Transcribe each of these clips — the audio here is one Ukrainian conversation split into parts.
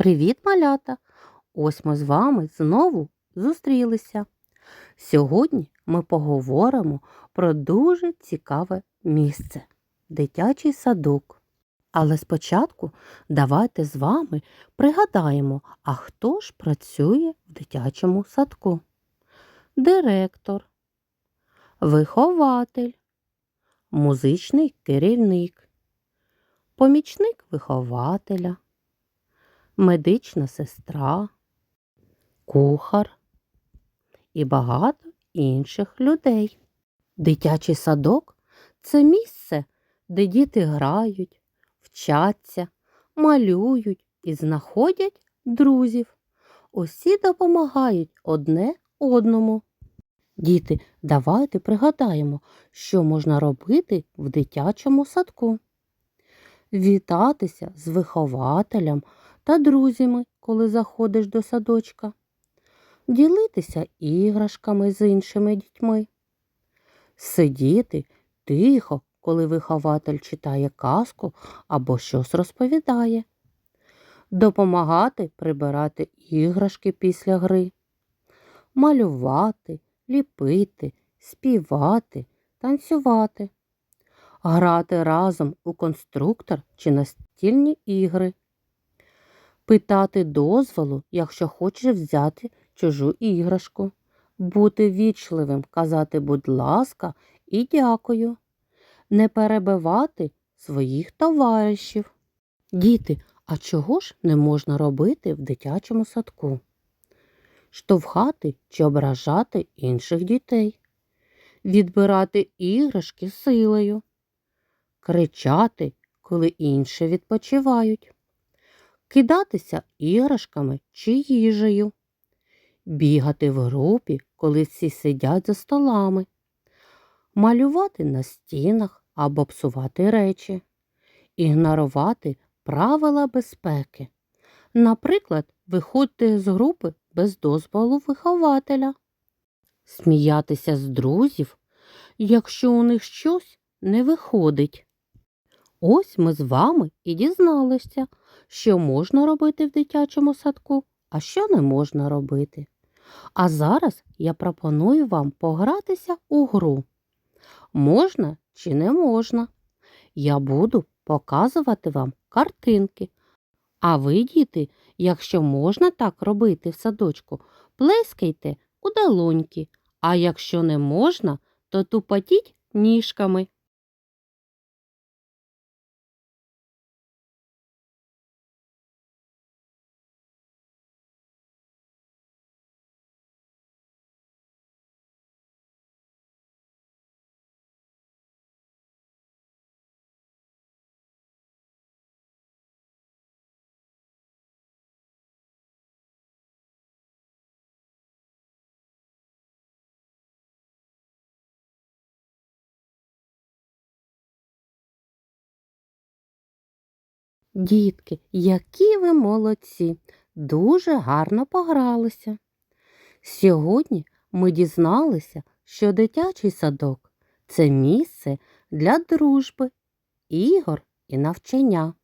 Привіт, малята! Ось ми з вами знову зустрілися. Сьогодні ми поговоримо про дуже цікаве місце дитячий садок. Але спочатку давайте з вами пригадаємо, а хто ж працює в дитячому садку? Директор, вихователь, музичний керівник, помічник вихователя медична сестра, кухар і багато інших людей. Дитячий садок це місце, де діти грають, вчаться, малюють і знаходять друзів. Усі допомагають одне одному. Діти, давайте пригадаємо, що можна робити в дитячому садку. Вітатися з вихователем та друзями, коли заходиш до садочка, ділитися іграшками з іншими дітьми, сидіти тихо, коли вихователь читає казку або щось розповідає, допомагати прибирати іграшки після гри, малювати, ліпити, співати, танцювати. Грати разом у конструктор чи настільні ігри, питати дозволу, якщо хочеш взяти чужу іграшку, бути вічливим, казати будь ласка і дякую, не перебивати своїх товаришів. Діти, а чого ж не можна робити в дитячому садку? Штовхати чи ображати інших дітей, відбирати іграшки силою, кричати, коли інші відпочивають кидатися іграшками чи їжею, бігати в групі, коли всі сидять за столами, малювати на стінах або псувати речі, ігнорувати правила безпеки. Наприклад, виходити з групи без дозволу вихователя, сміятися з друзів, якщо у них щось не виходить. Ось ми з вами і дізналися, що можна робити в дитячому садку, а що не можна робити. А зараз я пропоную вам погратися у гру. Можна чи не можна? Я буду показувати вам картинки. А ви, діти, якщо можна так робити в садочку, плескайте у долоньки, а якщо не можна, то тупотіть ніжками. Дітки, які ви молодці, дуже гарно погралися. Сьогодні ми дізналися, що дитячий садок це місце для дружби, ігор і навчання.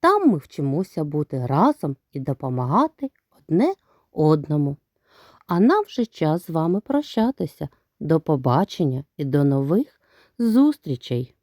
Там ми вчимося бути разом і допомагати одне одному. А нам вже час з вами прощатися. До побачення і до нових зустрічей!